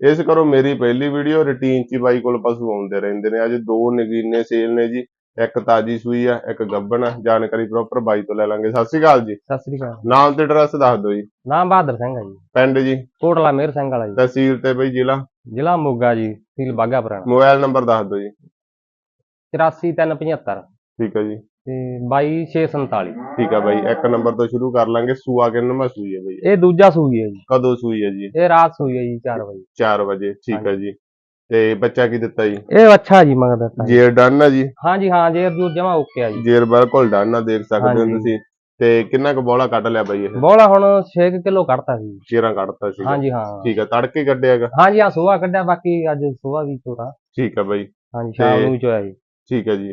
ਇਸ ਕਰੋ ਮੇਰੀ ਪਹਿਲੀ ਵੀਡੀਓ ਰੂਟੀਨ ਚ ਬਾਈ ਕੋਲ ਪਸ਼ੂ ਆਉਂਦੇ ਰਹਿੰਦੇ ਨੇ। ਅੱਜ ਦੋ ਨਗੀਨੇ ਸੇਲ ਨੇ ਜੀ ਇੱਕ ਤਾਜੀ ਸੂਈ ਆ ਇੱਕ ਗੱਬਣ ਆ। ਜਾਣਕਾਰੀ ਪ੍ਰੋਪਰ ਬਾਈ ਤੋਂ ਲੈ ਲਾਂਗੇ। ਸਤਿ ਸ਼੍ਰੀ ਅਕਾਲ ਜੀ। ਸਤਿ ਸ੍ਰੀ ਅਕਾਲ। ਨਾਮ ਤੇ ਐਡਰੈਸ ਦੱਸ ਦਿਓ ਜੀ। ਨਾਮ ਬਹਾਦਰ ਸਿੰਘ ਹੈ ਜੀ। ਪਿੰਡ ਜੀ। ਕੋਟਲਾ ਮੇਰ ਸਿੰਘ ਵਾਲਾ ਜੀ। ਤਹਿਸੀਲ ਤੇ ਬਈ ਜ਼ਿਲ੍ਹਾ। ਜ਼ਿਲ੍ਹਾ ਮੋਗਾ ਜੀ ਤਹਿਸੀਲ ਬਾਗਾ ਪੁਰਾਣਾ। ਮੋਬਾਈਲ ਨੰਬਰ ਦੱਸ ਦਿਓ ਜੀ। 84375 ਠੀਕ ਹੈ ਜੀ। ਤੇ 22647 ਠੀਕ ਹੈ ਬਾਈ ਇੱਕ ਨੰਬਰ ਤੋਂ ਸ਼ੁਰੂ ਕਰ ਲਾਂਗੇ ਸੂਆ ਕਿੰਨਵਾਂ ਸੂਈ ਹੈ ਬਈ? ਇਹ ਦੂਜਾ ਸੂਈ ਹੈ ਜੀ। ਕਦੋਂ ਸੂਈ ਹੈ ਜੀ? ਇਹ ਰਾਤ ਸੂਈ ਹੈ ਜੀ 4 ਵਜੇ। 4 ਵਜੇ ਠੀਕ ਹੈ ਜੀ। ਤੇ ਬੱਚਾ ਕੀ ਦਿੱਤਾ ਜੀ? ਇਹ ਅੱਛਾ ਜੀ ਮਗਰ ਦਿੱਤਾ ਜੀ। ਜੇਰ ਡਨ ਆ ਜੀ? ਹਾਂ ਜੇ ਜੂਰ ਜਮਾ ਓਕੇ ਆ ਜੀ। ਜੇਰ ਬਿਲਕੁਲ ਡਨ ਆ ਦੇਖ ਸਕਦੇ ਹੋ। ਤੁਸੀਂ। ਤੇ ਕਿੰਨਾ ਕੁ ਬੋਲਾ ਕੱਢ ਲਿਆ ਬਾਈ ਇਹ? ਬੋਲਾ ਹੁਣ 6 ਕਿਲੋ ਕੱਢਤਾ ਸੀ ਚੇਰਾਂ ਕੱਢਤਾ ਸੀ ਹਾਂਜੀ ਹਾਂ। ਠੀਕ ਹੈ ਤੜਕੇ ਕੱਢਿਆਗਾ ਹਾਂਜੀ ਹਾਂ ਸੁਆ ਕੱਢਿਆ ਬਾਕੀ ਅੱਜ ਸੁਆ ਵੀ ਚੋਰਾ। ਠੀਕ ਹੈ ਬਾਈ। ਹਾਂਜੀ ਸ਼ਾਮ ਨੂੰ ਚੋਇਆ ਜੀ। ਠੀਕ ਹੈ ਜੀ।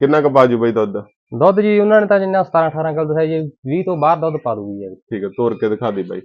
ਕਿੰਨਾ ਕੁ ਬਾਜੂ ਬਾਈ ਦੁੱਧ? ਦੁੱਧ ਜੀ ਉਹਨਾਂ ਨੇ ਤਾਂ ਜਿੰਨਾ 17 18 ਕਿਲੋ ਦੱਸਿਆ ਜੀ 20 ਤੋਂ ਬਾਅਦ ਦੁੱਧ ਪਾ ਦੂਗੀ ਜੀ। ਠੀਕ ਹੈ ਤੋਰ ਕੇ ਦਿਖਾ ਦੇ ਬਾਈ।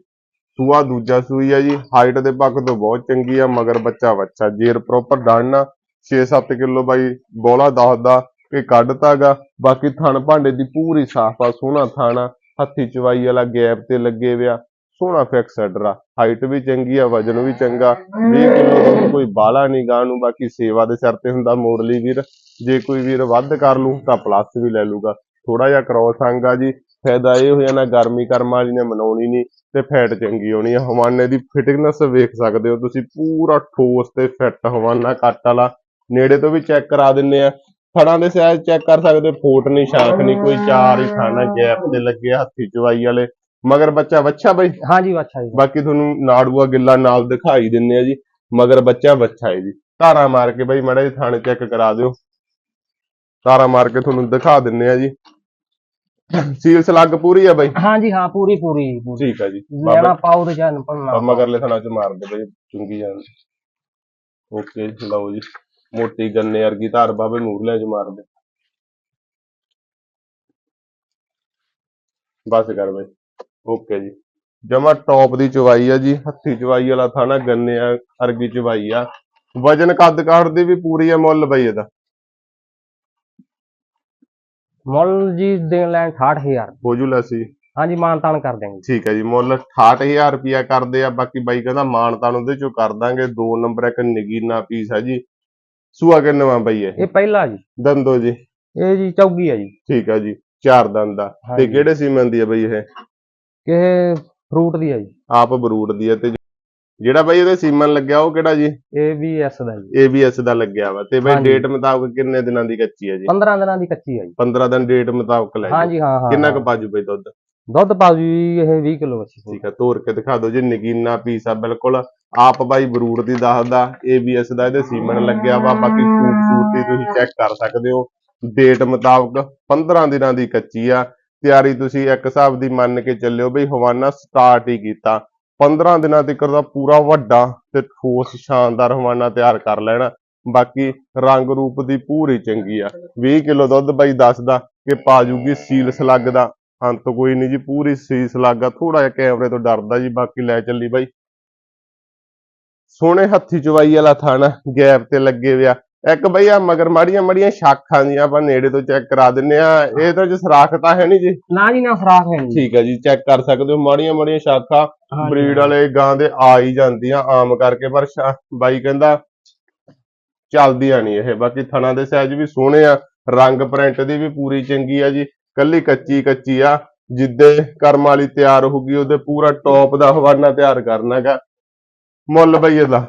ਸੂਆ ਦੂਜਾ ਸੂਈ ਆ ਜੀ ਹਾਈਟ ਦੇ ਪੱਖ ਤੋਂ ਬਹੁਤ ਚੰਗੀ ਆ ਮਗਰ ਬੱਚਾ ਬੱਚਾ ਜੇਰ ਪ੍ਰੋਪਰ ਡਾਣਾ 6-7 ਕਿਲੋ ਬਾਈ ਬੋਲਾ ਦੱਸਦਾ ਕਿ ਕੱਢਤਾਗਾ ਬਾਕੀ ਥਣ ਭਾਂਡੇ ਦੀ ਪੂਰੀ ਸਾਫ਼ ਆ ਸੋਹਣਾ ਥਾਣਾ ਹੱਥੀ ਚਵਾਈ ਵਾਲਾ ਗੈਪ ਤੇ ਲੱਗੇ ਵਿਆ ਸੋਹਣਾ ਫਿਕਸ ਆ। ਹਾਈਟ ਵੀ ਚੰਗੀ ਆ ਵਜਨ ਵੀ ਚੰਗਾ। 20 ਕਿਲੋ ਕੋਈ ਬਾਲਾ ਨਹੀਂ ਗਾਂ ਨੂੰ ਬਾਕੀ ਸੇਵਾ ਦੇ ਸਿਰ ਤੇ ਹੁੰਦਾ ਮੋੜਲੀ ਵੀਰ। ਜੇ ਕੋਈ ਵੀਰ ਵੱਧ ਕਰ ਲੂ ਤਾਂ ਪਲੱਸ ਵੀ ਲੈ ਲੂਗਾ। ਥੋੜਾ ਜਿਹਾ ਕ੍ਰੋਸ ਅੰਗ ਆ ਜੀ। ਫਾਇਦਾ ਇਹ ਹੋ ਜਾਣਾ ਗਰਮੀ ਕਰਮ ਵਾਲੀ ਨੇ ਮਨਾਉਣੀ ਨਹੀਂ ਤੇ ਫੈਟ ਚੰਗੀ ਆਉਣੀ ਆ। ਹਵਾਨੇ ਦੀ ਫਿਟਨੈਸ ਵੇਖ ਸਕਦੇ ਹੋ ਤੁਸੀਂ ਪੂਰਾ ਠੋਸ ਤੇ ਫਿੱਟ ਹਵਾਨਾ ਕੱਟ ਵਾਲਾ। ਨੇੜੇ ਤੋਂ ਵੀ ਚੈੱਕ ਕਰਾ ਦਿੰਨੇ ਆ। ਫੜਾਂ ਦੇ ਸਾਈਜ਼ ਚੈੱਕ ਕਰ ਸਕਦੇ ਹੋ, ਫੋਟ ਨਹੀਂ ਸ਼ਾਖ ਨਹੀਂ ਕੋਈ ਚਾਰ ਹੀ ਖਾਣਾ ਗੈਪ ਤੇ ਲੱਗੇ ਆ, ਹੱਥੀ ਚਵਾਈ ਵਾਲੇ। ਮਗਰ ਬੱਚਾ ਬੱਚਾ ਬਈ? ਹਾਂਜੀ ਅੱਛਾ ਜੀ। ਬਾਕੀ ਤੁਹਾਨੂੰ ਨਾੜੂਆ ਗਿੱਲਾ ਨਾਲ ਦਿਖਾਈ ਦਿੰਨੇ ਆ ਜੀ। ਮਗਰ ਬੱਚਾ ਬੱਚਾ ਹੈ ਜੀ। ਧਾਰਾ ਮਾਰ ਕੇ ਬਈ ਮੜਾ ਜੀ ਥਾਣੇ ਚੈੱਕ ਕਰਾ ਦਿਓ। ਧਾਰਾ ਮਾਰ ਕੇ ਤੁਹਾਨੂੰ ਦਿਖਾ ਦਿੰਨੇ ਆ ਜੀ। ਸੀਲ ਸਲੱਗ ਪੂਰੀ ਆ ਬਈ? ਹਾਂਜੀ ਹਾਂ ਪੂਰੀ ਪੂਰੀ ਠੀਕ ਆ ਜੀ। ਲੈਣਾ ਪਾਉ ਤੇ ਜਾਨ ਪੰਨਾ ਮਗਰਲੇ ਥਾਣਾ ਚ ਮਾਰ ਦੇ ਬਈ ਚੁੰਗੀ ਜਾਣ ਓਕੇ ਲਓ ਜੀ। ਮੋਟੀ ਗੰਨੇ ਵਰਗੀ ਧਾਰ ਬਾਬੇ ਮੂਰਲੇ ਚ ਮਾਰ ਦੇ। ਬਸ ਕਰ ਬਈ। ਓਕੇ ਜੀ। ਜਮਾ ਟੌਪ ਦੀ ਚਵਾਈ ਆ ਜੀ ਹੱਥੀ ਚਵਾਈ ਵਾਲਾ ਥਾਣਾ ਗੰਨੇ ਆ ਅਰਗੀ ਚਵਾਈ ਆ। ਵਜਨ ਕੱਦ ਕਾਠ ਦੀ ਵੀ ਪੂਰੀ ਆ ਮੁੱਲ ਬਈ ਇਹਦਾ। ਮੁੱਲ ਜੀ ਦੇਣ ਲੈਣ 68000 ਹੋ ਜੂ ਲੈਸੀ ਹਾਂਜੀ ਮਾਨ ਤਾਨ ਕਰ ਦੇਂਗੇ ਠੀਕ ਹੈ ਜੀ ਮੁੱਲ 68000 ਰੁਪਿਆ ਕਰਦੇ ਆ ਬਾਕੀ ਬਾਈ ਕਹਿੰਦਾ ਮਾਨ ਤਾਨ ਉਹਦੇ ਚੋਂ ਕਰ ਦਾਂਗੇ। ਦੋ ਨੰਬਰ ਇੱਕ ਨਗੀਨਾ ਪੀਸ ਆ ਜੀ। ਸੂਆ ਕਿੰਨਵਾਂ ਬਈ ਇਹ? ਇਹ ਪਹਿਲਾ ਜੀ। ਦੰਦੋ ਜੀ। ਇਹ ਜੀ ਚੌਗੀ ਆ ਜੀ। ਠੀਕ ਆ ਜੀ ਚਾਰ ਦੰਦ ਦਾ ਤੇ। ਕਿਹੜੇ ਸੀਮਨ ਦੀ ਆ ਬਈ ਇਹ? ਇਹ ਫਰੂਟ ਦੀ ਆ ਜੀ। ਆਪ ਬਰੂਟ ਦੀ ਆ ਤੇ ਜਿਹੜਾ ਬਈ ਇਹਦੇ ਸੀਮਨ ਲੱਗਿਆ ਉਹ ਕਿਹੜਾ ਜੀ? ਇਹ ਵੀ ਐਸ ਦਾ ਜੀ। ABS ਦਾ ਲੱਗਿਆ ਵਾ ਤੇ ਬਈ ਹਾਂਜੀ। ਡੇਟ ਮੁਤਾਬਕ ਕਿੰਨੇ ਦਿਨਾਂ ਦੀ ਕੱਚੀ ਆ ਜੀ? 15 ਦਿਨਾਂ ਦੀ ਕੱਚੀ ਆ ਜੀ। 15 ਦਿਨ ਡੇਟ ਮੁਤਾਬਕ ਲੈ ਜੀ ਹਾਂਜੀ ਹਾਂ ਹਾਂ ਕਿੰਨਾ ਹਾਂ। ਕੁ ਪਾਜੂ ਬਈ ਦੁੱਧ? ਦੁੱਧ ਪਾਉ ਜੀ ਇਹ 20 ਕਿਲੋ ਵੱਛੀ ਠੀਕ ਆ ਤੋਰ ਕੇ ਦਿਖਾ ਦਿਓ ਜੀ ਨਗੀਨਾ ਪੀਸ ਆ ਬਿਲਕੁਲ। ਆਪ ਬਾਈ ਬਰੂਟ ਦੀ ਦੱਸਦਾ ABS ਦਾ ਇਹਦੇ ਸੀਮਨ ਲੱਗਿਆ ਵਾ ਬਾਕੀ ਖੂਬਸੂਰਤੀ ਤੁਸੀਂ ਚੈੱਕ ਕਰ ਸਕਦੇ ਹੋ। ਡੇਟ ਮੁਤਾਬਕ 15 ਦਿਨਾਂ ਦੀ ਕੱਚੀ ਆ। ਤਿਆਰੀ ਤੁਸੀਂ ਇੱਕ ਹਿਸਾਬ ਦੀ ਮੰਨ ਕੇ ਚੱਲਿਓ ਬਈ ਹਵਾਨਾ ਸਟਾਰਟ ਹੀ ਕੀਤਾ। 15 ਦਿਨਾਂ ਤੱਕ ਦਾ ਪੂਰਾ ਵੱਡਾ ਤੇ ਠੋਸ, ਸ਼ਾਨਦਾਰ ਹਵਾਨਾ ਤਿਆਰ ਕਰ ਲੈਣਾ। ਬਾਕੀ ਰੰਗ ਰੂਪ ਦੀ ਪੂਰੀ ਚੰਗੀ ਆ। 20 ਕਿਲੋ ਦੁੱਧ ਬਾਈ ਦੱਸਦਾ ਕਿ ਪਾ ਜੂਗੀ ਸੀਲ ਸਲੱਗ ਦਾ। ਅੰਤ ਕੋਈ ਨਹੀਂ ਜੀ, ਪੂਰੀ ਸੀਲ ਸੀਸ ਆ। ਥੋੜਾ ਜਿਹਾ ਕੈਮਰੇ ਤੋਂ ਡਰਦਾ ਜੀ, ਬਾਕੀ ਲੈ ਚੱਲੀ ਬਾਈ। ਸੋਹਣੇ ਹੱਥੀ ਚਵਾਈ ਵਾਲਾ ਥਾਣਾ, ਗੈਪ ਤੇ ਲੱਗੇ ਵਿਆ ਇੱਕ ਬਈ ਆ ਮਗਰ ਮਾੜੀਆਂ ਮਾੜੀਆਂ ਸ਼ਾਖਾਂ ਦੀਆਂ ਆਪਾਂ ਨੇੜੇ ਤੋਂ ਚੈੱਕ ਕਰਾ ਦਿੰਨੇ ਆ। ਇਹ ਤਾਂ ਜੀ ਸਰਾਖ ਤਾਂ ਹੈ ਨਹੀਂ ਜੀ? ਨਾ ਜੀ ਨਾ ਫਰਾਕ ਹੈ ਜੀ ਠੀਕ ਹੈ ਜੀ ਚੈੱਕ ਕਰ ਸਕਦੇ ਹੋ। ਮਾੜੀਆਂ ਮਾੜੀਆਂ ਸ਼ਾਖਾਂ ਬਰੀਡ ਵਾਲੇ ਗਾਂ ਦੇ ਆ ਹੀ ਜਾਂਦੀਆਂ ਆਮ ਕਰਕੇ ਪਰ ਬਾਈ ਕਹਿੰਦਾ ਚੱਲਦੀਆਂ ਨਹੀਂ ਇਹ। ਬਾਕੀ ਥਣਾ ਦੇ ਸਾਈਜ਼ ਵੀ ਸੋਹਣੇ ਆ। ਰੰਗ ਪ੍ਰਿੰਟ ਦੀ ਵੀ ਪੂਰੀ ਚੰਗੀ ਆ ਜੀ। ਕੱਲੀ ਕੱਚੀ ਕੱਚੀ ਆ। ਜਿੱਦੇ ਕਰਮ ਵਾਲੀ ਤਿਆਰ ਹੋਊਗੀ ਉਹਦੇ ਪੂਰਾ ਟੌਪ ਦਾ ਹਵਾਨਾ ਤਿਆਰ ਕਰਨਾਗਾ ਮੁੱਲ ਬਈ ਇਹਦਾ।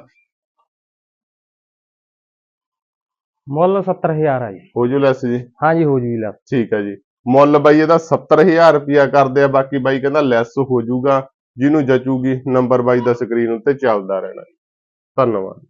ਮੁੱਲ 70000 ਆ ਜੀ। ਹੋ ਜੂ ਲੈਸ ਜੀ? ਹਾਂਜੀ ਹੋ ਜੀ ਲੈ ਠੀਕ ਹੈ ਜੀ। ਮੁੱਲ ਬਾਈ ਇਹਦਾ 70000 ਰੁਪਿਆ ਕਰਦੇ ਆ ਬਾਕੀ ਬਾਈ ਕਹਿੰਦਾ ਲੈਸ ਹੋ ਜਾਊਗਾ ਜਿਹਨੂੰ ਜਚੂਗੀ ਨੰਬਰ ਬਾਈ ਦਾ ਸਕਰੀਨ ਉੱਤੇ ਚੱਲਦਾ ਰਹਿਣਾ। ਧੰਨਵਾਦ।